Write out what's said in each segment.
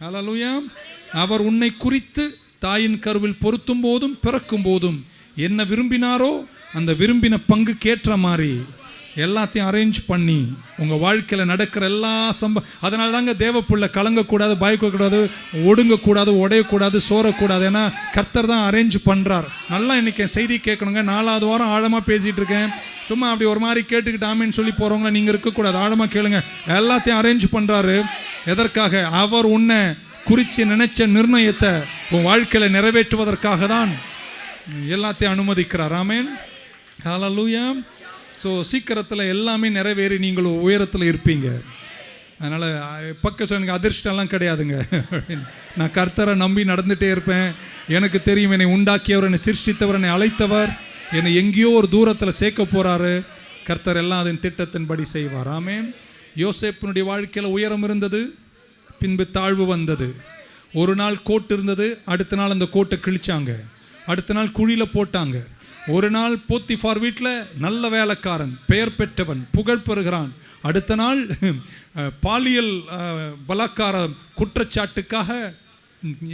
ஹalleluya அவர் உன்னை குறித்து தாயின் கருவில் பொருத்தும் போதும் பிறக்கும் போதும் என்ன விரும்பினாரோ அந்த விரும்பின பங்குக்கேற்ற மாதிரி எல்லாத்தையும் அரேஞ்ச் பண்ணி உங்கள் வாழ்க்கையில் நடக்கிற எல்லா சம்ப அதனால தாங்க தேவப்புள்ள கலங்கக்கூடாது பயக்கக்கூடாது ஒடுங்கக்கூடாது உடையக்கூடாது சோறக்கூடாது. ஏன்னா கர்த்தர் தான் அரேஞ்ச் பண்ணுறார் நல்லா இன்றைக்கி செய்தி கேட்கணுங்க. நாலாவது வாரம் ஆழமாக பேசிகிட்டு இருக்கேன். சும்மா அப்படி ஒரு மாதிரி கேட்டுக்கிட்டாமேன்னு சொல்லி போகிறவங்கள நீங்கள் இருக்கக்கூடாது. ஆழமாக கேளுங்க. எல்லாத்தையும் அரேஞ்ச் பண்ணுறாரு எதற்காக? அவர் உன்னை குறித்து நினைச்ச நிர்ணயத்தை உன் வாழ்க்கையில் நிறைவேற்றுவதற்காக தான் எல்லாத்தையும் அனுமதிக்கிறார். ஆமேன். ஹலலூயா ஸோ சீக்கிரத்தில் எல்லாமே நிறைவேறி நீங்கள் உயரத்தில் இருப்பீங்க. அதனால் பக்க எனக்கு அதிர்ஷ்டம்லாம் கிடையாதுங்க. நான் கர்த்தரை நம்பி நடந்துகிட்டே இருப்பேன். எனக்கு தெரியும் என்னை உண்டாக்கியவர் என்னை சிருஷ்டித்தவர் என்னை அழைத்தவர். என்னை எங்கேயோ ஒரு தூரத்தில் சேர்க்க போகிறாரு கர்த்தர் எல்லாம் அதன் திட்டத்தின்படி செய்வார். ஆமே யோசேப்பினுடைய வாழ்க்கையில் உயரம் இருந்தது. பின்பு தாழ்வு வந்தது. ஒரு நாள் கோட் இருந்தது அடுத்த நாள் அந்த கோட்டை கிழிச்சாங்க. அடுத்த நாள் குழியில் போட்டாங்க. ஒரு நாள் போத்திஃபார் வீட்டில் நல்ல வேலைக்காரன் பெயர் பெற்றவன் புகழ் பெறுகிறான். அடுத்த நாள் பாலியல் பலாக்கார குற்றச்சாட்டுக்காக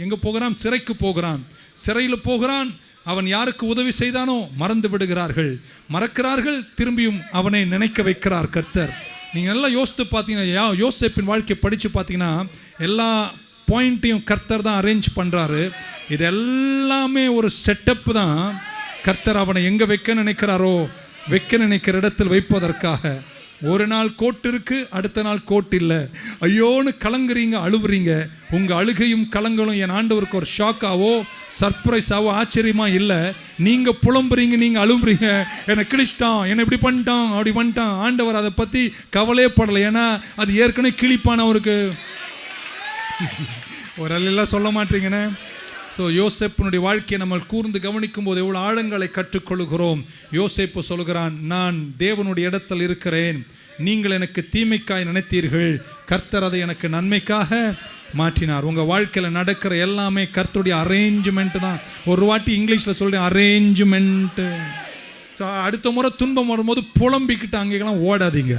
எங்கே போகிறான்? சிறைக்கு போகிறான். சிறையில் போகிறான். அவன் யாருக்கு உதவி செய்தானோ மறந்து விடுகிறார்கள். மறக்கிறார்கள் திரும்பியும் அவனை நினைக்க வைக்கிறார் கர்த்தர். நீங்கள் நல்லா யோசித்து பார்த்தீங்கன்னா யா- யோசேப்பின் வாழ்க்கையை படித்து பார்த்தீங்கன்னா எல்லா பாயிண்ட்டையும் கர்த்தர் தான் அரேஞ்ச் பண்ணுறாரு இது எல்லாமே ஒரு செட்டப் தான். கர்த்தர் அவனை எங்கே வைக்க நினைக்கிறாரோ வைக்க நினைக்கிற இடத்தில் வைப்பதற்காக. ஒரு நாள் கோட் இருக்கு அடுத்த நாள் கோட் இல்லை. ஐயோன்னு கலங்குறீங்க அழுவுறீங்க. உங்கள் அழுகையும் கலங்களும் என் ஆண்டவருக்கு ஒரு ஷாக்காவோ சர்ப்ரைஸாவோ ஆச்சரியமா இல்லை. நீங்கள் புலம்புறீங்க நீங்கள் அழுவுறீங்க. என்னை கிழிச்சிட்டான் என்னை இப்படி பண்ணிட்டான் அப்படி பண்ணிட்டான். ஆண்டவர் அதை பற்றி கவலையே படலை. ஏன்னா அது ஏற்கனவே கிழிப்பானவருக்கு ஒரு அல்லெல்லாம் சொல்ல மாட்டீங்கண்ணே. ஸோ யோசேப்பினுடைய வாழ்க்கையை நம்ம கூர்ந்து கவனிக்கும் போது எவ்வளோ ஆழங்களை கற்றுக்கொள்கிறோம். யோசேப்பு சொல்கிறான் நான் தேவனுடைய இடத்தில் இருக்கிறேன். நீங்கள் எனக்கு தீமைக்காய் நினைத்தீர்கள். கர்த்தர் அதை எனக்கு நன்மைக்காக மாற்றினார். உங்கள் வாழ்க்கையில் நடக்கிற எல்லாமே கர்த்தருடைய அரேஞ்ச்மெண்ட் தான். ஒரு வாட்டி இங்கிலீஷில் சொல்கிறேன் அரேஞ்ச்மெண்ட்டு ஸோ அடுத்த முறை துன்பம் வரும்போது புலம்பிக்கிட்டு அங்கேலாம் ஓடாதீங்க.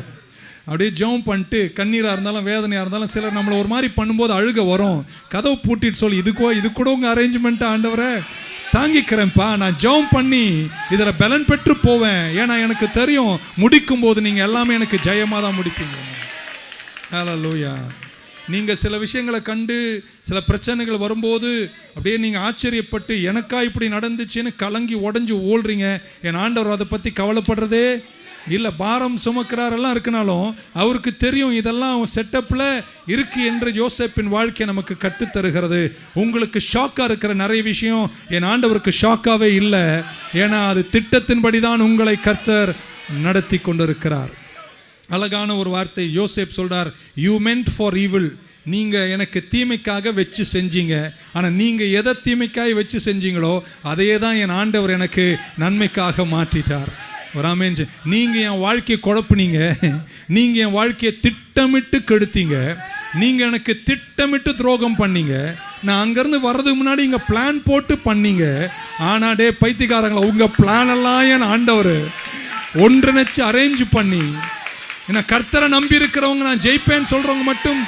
அப்படியே ஜெபம் பண்ணிட்டு கண்ணீராக இருந்தாலும் வேதனையாக இருந்தாலும் சிலர் நம்மளை ஒரு மாதிரி பண்ணும்போது அழுக வரும். கதவு பூட்டிட்டு சொல்லி இதுக்கோ இது கூட உங்கள் அரேஞ்ச்மெண்ட்டா ஆண்டவரை? தாங்கிக்கிறேன்ப்பா நான் ஜெபம் பண்ணி இதில் பலன் பெற்று போவேன். ஏன்னா எனக்கு தெரியும் முடிக்கும் போது நீங்கள் எல்லாமே எனக்கு ஜெயமாக தான் முடிப்பீங்க. லூயா நீங்கள் சில விஷயங்களை கண்டு சில பிரச்சனைகள் வரும்போது அப்படியே நீங்கள் ஆச்சரியப்பட்டு எனக்கா இப்படி நடந்துச்சுன்னு கலங்கி உடஞ்சி ஓடுறீங்க? என் ஆண்டவர் அதை பற்றி கவலைப்படுறதே இல்லை பாரம் சுமக்கிறாரெல்லாம் இருக்குனாலும் அவருக்கு தெரியும் இதெல்லாம் செட்டப்பில் இருக்கு என்று யோசேப்பின் வாழ்க்கை நமக்கு கற்றுத்தருகிறது உங்களுக்கு ஷாக்காக இருக்கிற நிறைய விஷயம் என் ஆண்டவருக்கு ஷாக்காகவே இல்லை. ஏன்னா அது திட்டத்தின்படி தான் உங்களை கர்த்தர் நடத்தி கொண்டிருக்கிறார். அழகான ஒரு வார்த்தை யோசேப் சொல்கிறார் யூ மென்ட் ஃபார் ஈவில் நீங்கள் எனக்கு தீமைக்காக வச்சு செஞ்சீங்க. ஆனால் நீங்கள் எதை தீமைக்காய் வச்சு செஞ்சீங்களோ அதையே தான் என் ஆண்டவர் எனக்கு நன்மைக்காக மாற்றிட்டார். ஒரு ஆமென் நீங்க என் வாழ்க்கையை குழப்புனீங்க. நீங்க என் வாழ்க்கையை திட்டமிட்டு கெடுத்தீங்க. நீங்க எனக்கு திட்டமிட்டு துரோகம் பண்ணீங்க. நான் அங்கேருந்து வர்றதுக்கு முன்னாடி இங்கே பிளான் போட்டு பண்ணீங்க. ஆனா டே பைத்தியக்காரங்களா உங்கள் பிளான் என் ஆண்டவர். ஒன்றிணைச்சு அரேஞ்ச் பண்ணி. ஏன்னா கர்த்தரை நம்பி இருக்கிறவங்க நான் ஜெயிப்பேன்னு சொல்கிறவங்க மட்டும்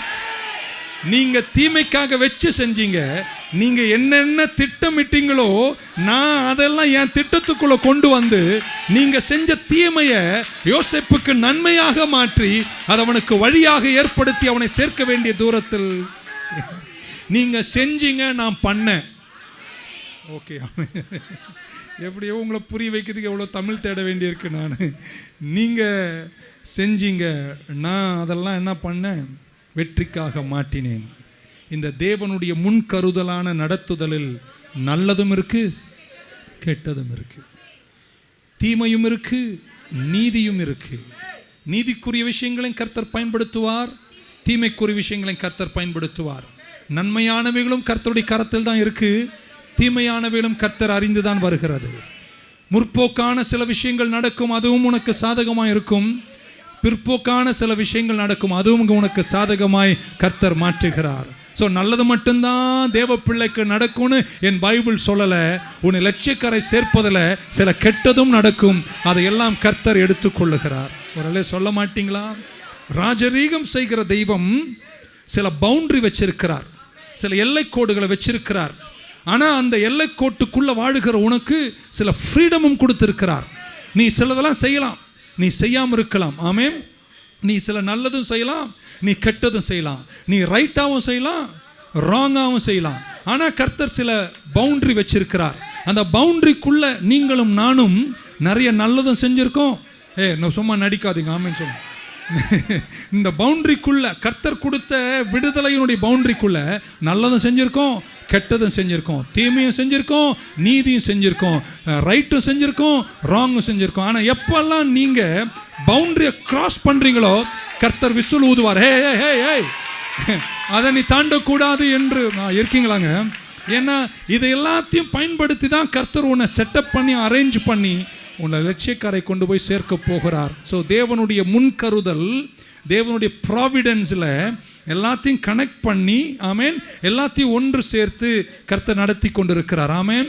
நீங்கள் தீமைக்காக வச்சு செஞ்சீங்க. நீங்க என்னென்ன திட்டமிட்டீங்களோ நான் அதெல்லாம் என் திட்டத்துக்குள்ள கொண்டு வந்து நீங்க செஞ்ச தீமைய யோசிப்புக்கு நன்மையாக மாற்றி அது அவனுக்கு வழியாக ஏற்படுத்தி அவனை சேர்க்க வேண்டிய தூரத்தில் நீங்க செஞ்சீங்க நான் பண்ணேன். ஓகே எப்படியோ உங்களை புரிய வைக்கிறதுக்கு எவ்வளோ தமிழ் தேட வேண்டியிருக்கு நான். நீங்கள் செஞ்சீங்க நான் அதெல்லாம் என்ன பண்ணேன்? வெற்றிக்காக மாட்டினேன் இந்த தேவனுடைய முன்கருதலான நடத்துதலில் நல்லதும் இருக்கு கெட்டதும் இருக்கு. தீமையும் இருக்கு நீதியும் இருக்கு. நீதிக்குரிய விஷயங்களையும் கர்த்தர் பயன்படுத்துவார் தீமைக்குரிய விஷயங்களையும் கர்த்தர் பயன்படுத்துவார். நன்மையானவைகளும் கர்த்தருடைய கரத்தில் தான் இருக்கு தீமையானவைகளும் கர்த்தர் அறிந்து தான் வருகிறது. முற்போக்கான சில விஷயங்கள் நடக்கும் அதுவும் உனக்கு சாதகமாக இருக்கும். பிற்போக்கான சில விஷயங்கள் நடக்கும் அதுவும் உனக்கு சாதகமாய் கர்த்தர் மாற்றுகிறார். ஸோ நல்லது மட்டும்தான் தேவ பிள்ளைக்கு நடக்கும்னு என் பைபிள் சொல்லலை. உன்னை லட்சியக்கரை சேர்ப்பதில் சில கெட்டதும் நடக்கும். அதையெல்லாம் கர்த்தர் எடுத்துக்கொள்ளுகிறார். ஒரு சொல்ல மாட்டீங்களா? ராஜரீகம் செய்கிற தெய்வம் சில பவுண்டரி வச்சிருக்கிறார். சில எல்லைக்கோடுகளை வச்சிருக்கிறார். ஆனால் அந்த எல்லைக்கோட்டுக்குள்ளே வாழுகிற உனக்கு சில ஃப்ரீடமும் கொடுத்துருக்கிறார். நீ சிலதெல்லாம் செய்யலாம். நீ செய்யாமல் இருக்கலாம். ஆமேன். நீ சில நல்லதும் செய்யலாம் நீ கெட்டதும் செய்யலாம். நீ ரைட்டாகவும் செய்யலாம் ராங்காகவும் செய்யலாம். ஆனால் கர்த்தர் சில பவுண்ட்ரி வச்சிருக்கிறார். அந்த பவுண்ட்ரிக்குள்ளே நீங்களும் நானும் நிறைய நல்லதும் செஞ்சுருக்கோம். ஏ நான் சும்மா நடிக்காதீங்க. ஆமென் சொல்லுங்கள் இந்த பவுண்டரிக்குள்ள கர்த்தர் கொடுத்த விடுதலையினுடைய பவுண்டரிக்குள்ள நல்லதும் செஞ்சுருக்கோம் கெட்டதும் செஞ்சுருக்கோம். தீமையும் செஞ்சுருக்கோம் நீதியும் செஞ்சுருக்கோம். ரைட்டும் செஞ்சுருக்கோம் ராங்கும் செஞ்சுருக்கோம். ஆனால் எப்பெல்லாம் நீங்கள் பவுண்டரியை கிராஸ் பண்ணுறீங்களோ கர்த்தர் விசுல் ஊதுவார் ஹே ஹே ஹே ஹே. அதை நீ தாண்டக்கூடாது என்று இருக்கீங்களாங்க? ஏன்னா இது எல்லாத்தையும் பயன்படுத்தி தான் கர்த்தர் உன்னை செட்டப் பண்ணி அரேஞ்ச் பண்ணி உன்னை லட்சியக்காரை கொண்டு போய் சேர்க்க போகிறார். ஸோ தேவனுடைய முன்கருதல் தேவனுடைய ப்ராவிடன்ஸில் எல்லாத்தையும் கனெக்ட் பண்ணி ஆமேன் எல்லாத்தையும் ஒன்று சேர்த்து கர்த்தர் நடத்தி கொண்டிருக்கிறார். ஆமேன்.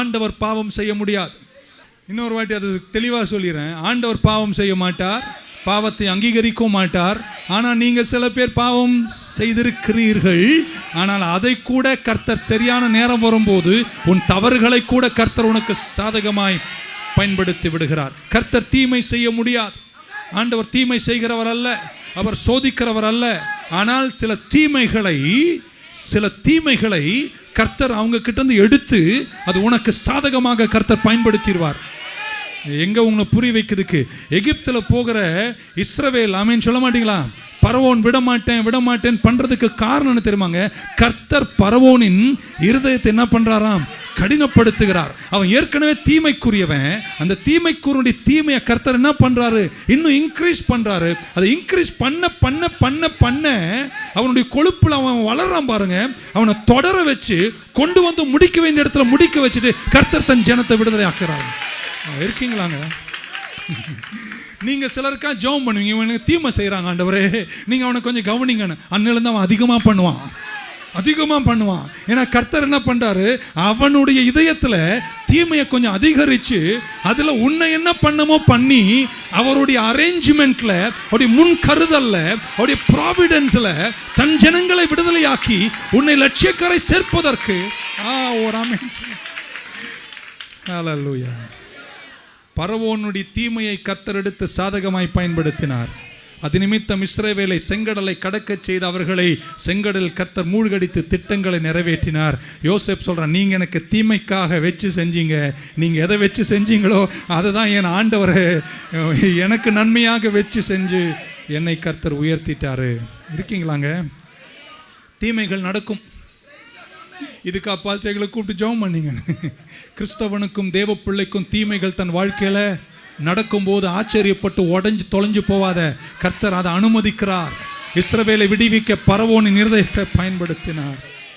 ஆண்டவர் பாவம் செய்ய முடியாது. இன்னொரு வாட்டி அது தெளிவாக சொல்லிடுறேன் ஆண்டவர் பாவம் செய்ய மாட்டார் பாவத்தை அங்கீகரிக்கவும் மாட்டார். ஆனால் நீங்கள் சில பேர் பாவம் செய்திருக்கிறீர்கள். ஆனால் அதை கூட கர்த்தர் சரியான நேரம் வரும்போது உன் தவறுகளை கூட கர்த்தர் உனக்கு சாதகமாய் பயன்படுத்தி விடுகிறார். கர்த்தர் தீமை செய்ய முடியாது. ஆண்டவர் தீமை செய்கிறவர் அல்ல. அவர் சோதிக்கிறவர் அல்ல. ஆனால் சில தீமைகளை சில தீமைகளை கர்த்தர் அவங்க கிட்டேருந்து எடுத்து அது உனக்கு சாதகமாக கர்த்தர் பயன்படுத்திடுவார். எங்க உங்களை புரிய வைக்கிறதுக்கு எகிப்துல போகிற இஸ்ரவேல் ஆமேன்னு சொல்ல மாட்டீங்களா? பரவோன் விட மாட்டேன் விட மாட்டேன் பண்றதுக்கு காரணம் என்ன தெரியுமாங்க? கர்த்தர் பரவோனின் இருதயத்தை என்ன பண்றாராம்? கடினப்படுத்துகிறார். அவன் ஏற்கனவே தீமைக்குரியவன். அந்த தீமைக்குரிய தீமையை கர்த்தர் என்ன பண்றாரு? இன்னும் இன்க்ரீஸ் பண்றாரு. அதை இன்க்ரீஸ் பண்ண பண்ண பண்ண பண்ண அவனுடைய கொழுப்புல அவன் வளர்றான் பாருங்க. அவனை தொடர வச்சு கொண்டு வந்து முடிக்க வேண்டிய இடத்துல முடிக்க வச்சுட்டு கர்த்தர் தன் ஜனத்தை விடுதலை ஆக்குறாரு இருக்கீங்களாங்க? நீங்க சிலருக்கா ஜெபம் பண்ணுவீங்க இவனுக்கு தீமை செய்றாங்க ஆண்டவரே. நீங்க அவனை கொஞ்சம் கவனிங்கன்னு. அன்னிலிருந்து அவன் அதிகமா பண்ணுவான். அதிகமா பண்ணுவான். ஏன்னா கர்த்தர் என்ன பண்றாரு? அவனுடைய இதயத்துல தீமையை கொஞ்சம் அதிகரிச்சு அதுல உன்னை என்ன பண்ணமோ பண்ணி அவருடைய அரேஞ்ச்மெண்ட்ல அவருடைய முன் கருதல்ல அவருடைய ப்ராவிடன்ஸ்ல தன் ஜனங்களை விடுதலையாக்கி உன்னை லட்சியக்கரை சேர்ப்பதற்கு. ஆ ஒரு ஆமென். ஹalleluya. பரவோனுடைய தீமையை கத்தரெடுத்து எடுத்து சாதகமாய் பயன்படுத்தினார். அது நிமித்தம் இஸ்ரேவேலை செங்கடலை கடக்கச் செய்து அவர்களை செங்கடல் கர்த்தர் மூழ்கடித்து திட்டங்களை நிறைவேற்றினார். யோசப் சொல்றான் நீங்கள் எனக்கு தீமைக்காக வச்சு செஞ்சீங்க. நீங்கள் எதை வச்சு செஞ்சீங்களோ அதை தான் என் ஆண்டவர். எனக்கு நன்மையாக வச்சு செஞ்சு என்னை கர்த்தர் உயர்த்திட்டாரு. இருக்கீங்களாங்க? தீமைகள் நடக்கும். இதுக்கு அப்பாஸ்டைகளை கூப்பிட்டு ஜெபம் பண்ணீங்க. கிறிஸ்தவனுக்கும் தேவ பிள்ளைக்கும் தீமைகள் தன் வாழ்க்கையில நடக்கும்போது ஆச்சரியப்பட்டு உடைஞ்சு தொலைஞ்சு போவாத கர்த்தர் அதை அனுமதிக்கிறார். இஸ்ரவேலை விடுவிக்க பரவோனின் இருதயத்தை பயன்படுத்தினார்.